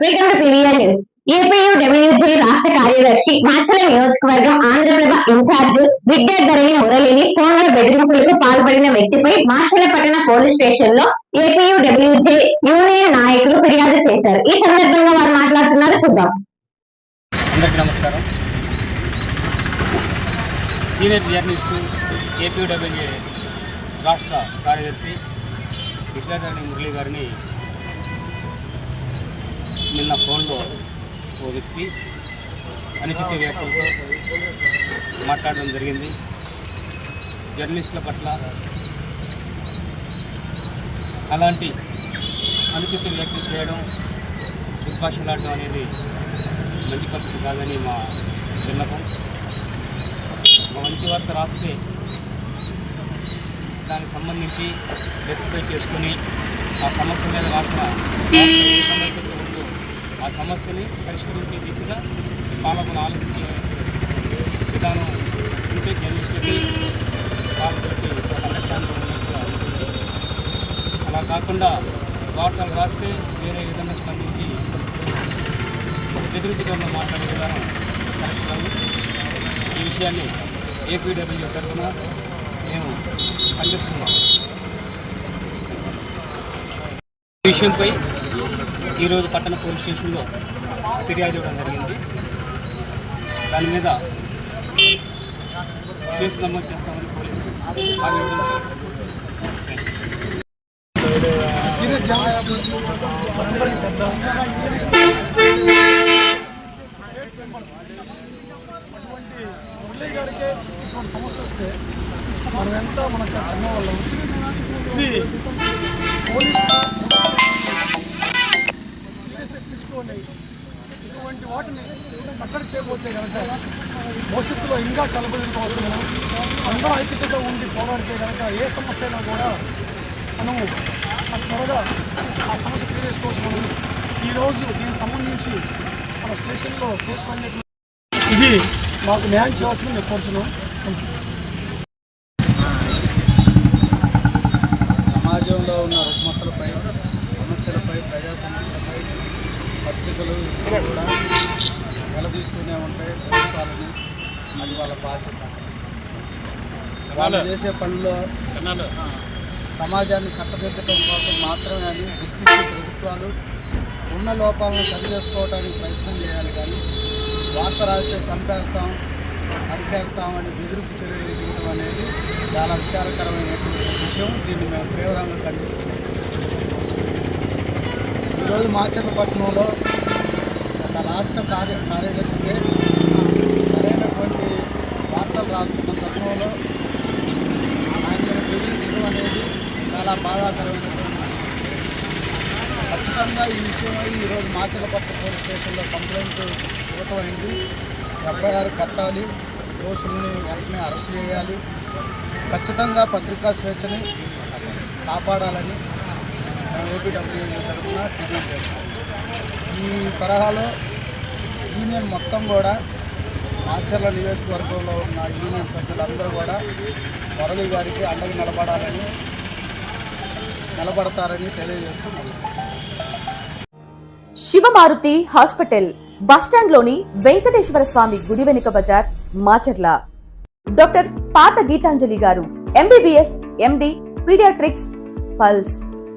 Welcome to PVR news APU WJ రాష్ట్ర కార్యదర్శి మాచల నియోజకవర్గం ఆంధ్రప్రభ ఇన్ఛార్జ్ విద్యాధరణి మురళిని ఫోన్ల బెదిరింపులకు పాల్పడిన వ్యక్తిపై మాచల పట్టణ పోలీస్ స్టేషన్లో ఏపీయూ డబ్ల్యూజీ యూనియన్ నాయకులు ఫిర్యాదు చేశారు. ఈ సందర్భంగా వారు మాట్లాడుతున్నారు. చూద్దాం. అందరికీ నమస్కారం. సీనియర్ జర్నలిస్టు ఏపీడబ్ల్యూఏ రాష్ట్ర కార్యదర్శి విద్యాధరణి మురళి గారిని నిన్న ఫోన్లో ఓ వ్యక్తి అనుచిత వ్యక్తులతో మాట్లాడడం జరిగింది. జర్నలిస్టుల పట్ల అలాంటి అనుచిత వ్యాఖ్యలు చేయడం దుర్భాషలాడడం అనేది మంచి పద్ధతి కాదని మా విన్నపం. ఒక మంచి వార్త రాస్తే దానికి సంబంధించి రెక్టిఫై చేసుకుని ఆ సమస్య మీద రాసిన సమస్యతో ఆ సమస్యని పరిష్కరించే దిశగా పాలకులు ఆలోచించే విధానం ఉంటే జర్నలిస్టులకి అండర్స్టాండింగ్ ఉన్నట్టుగా అలా కాకుండా వార్తలు రాస్తే వేరే విధంగా స్పందించి బెదిరించడంలో మాట్లాడే విధానం కరెక్ట్ కాదు. ఈ విషయాన్ని ఏపీడబ్ల్యూ తరఫున మేము ఖండిస్తున్నాం. ఈ విషయంపై ఈరోజు పట్టణ పోలీస్ స్టేషన్లో ఫిర్యాదు ఇవ్వడం జరిగింది. దాని మీద కేసు నమోదు చేస్తామని పోలీసులు సీనియర్ జర్నలిస్ట్ మనందరికీ పెద్ద స్టేట్ మెంబర్ అటువంటి మురళీ ఇటువంటి సమస్య వస్తే మనం ఎంత మన చాలా చిన్నవాళ్ళం ఇది పోలీసు ఇలాంటి వాటిని కట్టడి చేయబోతే కనుక భవిష్యత్తులో ఇంకా చలబడిన అవసరం అందరూ ఐక్యతతో ఉండి పోరాడితే కనుక ఏ సమస్య అయినా కూడా మనము త్వరగా ఆ సమస్య క్లియర్ చేసుకోవచ్చు మనం ఈరోజు దీనికి సంబంధించి మన స్టేషన్లో కేసు పనిచేసిన ఇది మాకు న్యాయం చేయాల్సిందని నేను కోరుచున్నాం ఇవి కూడా నిలదీస్తూనే ఉంటాయి ప్రభుత్వాలని అది వాళ్ళ బాధ్యత. వాళ్ళు చేసే పనిలో సమాజాన్ని చక్కదిద్దడం కోసం మాత్రమే అని గుర్తించి ప్రభుత్వాలు ఉన్న లోపాలను సరిచేసుకోవడానికి ప్రయత్నం చేయాలి కానీ వార్త రాస్తే చంపేస్తాం నరికేస్తామని బెదిరింపు చర్యలు దిగడం అనేది చాలా విచారకరమైనటువంటి విషయం. దీన్ని మేము తీవ్రంగా ఖండిస్తున్నాం. ఈరోజు మాచర్లపట్నంలో ఒక రాష్ట్ర కార్య కార్యదర్శికి సరైనటువంటి వార్తలు రాస్తున్న తరుణంలో ఆయనను బెదిరించడం అనేది చాలా బాధాకరమైనటువంటి ఖచ్చితంగా ఈ విషయమై ఈరోజు మాచలపట్నం పోలీస్ స్టేషన్లో కంప్లైంట్ ఇవ్వటమైంది ఎఫ్ఐఆర్ కట్టాలి. దోషుల్ని వెంటనే అరెస్ట్ చేయాలి. ఖచ్చితంగా పత్రికా స్వేచ్ఛని కాపాడాలని ఏపీడబ్ల్యూఏ తరఫున డిమాండ్ చేస్తాం ఈ తరహాలో యూనియన్ మొత్తం కూడా మాచర్ల నియోజకవర్గంలో ఉన్న యూనియన్ సభ్యులందరూ కూడా వరలి గారికి అండగా నిలబడాలని నిలబడతారని తెలియజేస్తూ శివమారుతి హాస్పిటల్ బస్టాండ్లోని వెంకటేశ్వర స్వామి గుడి వెనుక బజార్ మాచర్ల. డాక్టర్ పాత గీతాంజలి గారు ఎంబీబీఎస్ ఎండి పీడియాట్రిక్స్ పల్స్